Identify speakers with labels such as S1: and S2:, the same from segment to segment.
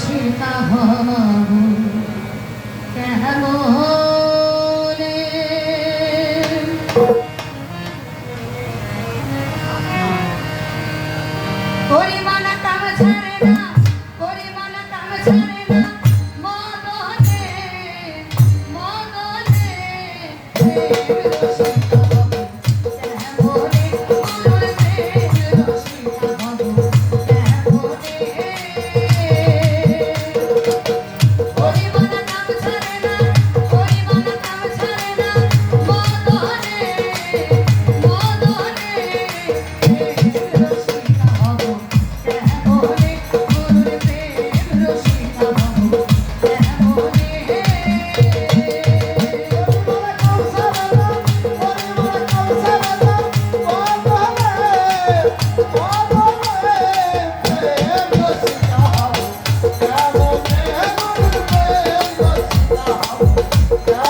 S1: সীতা হব কেমনে? পরিমাণ কাম ছাড়ে না পরিমাণ কাম ছাড়ে না মদনে মদনে God.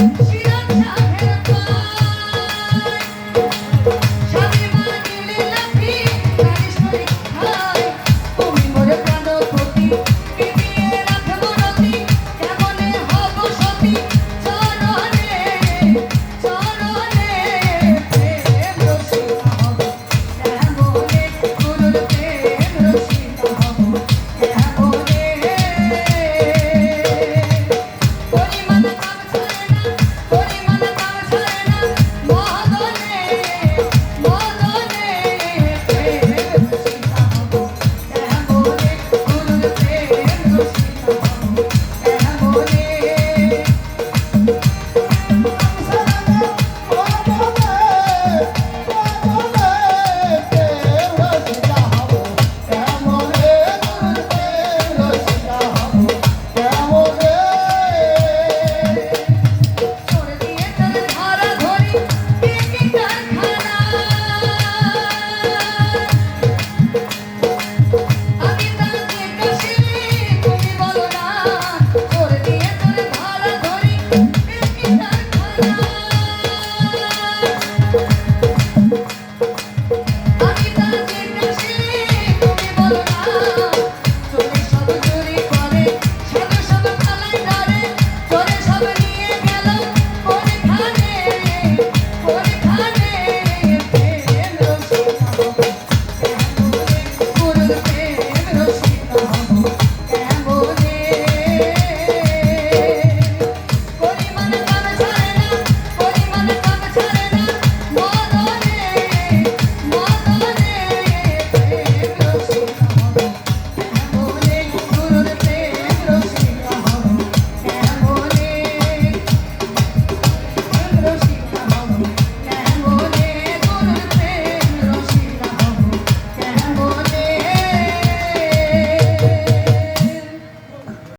S1: Thank you.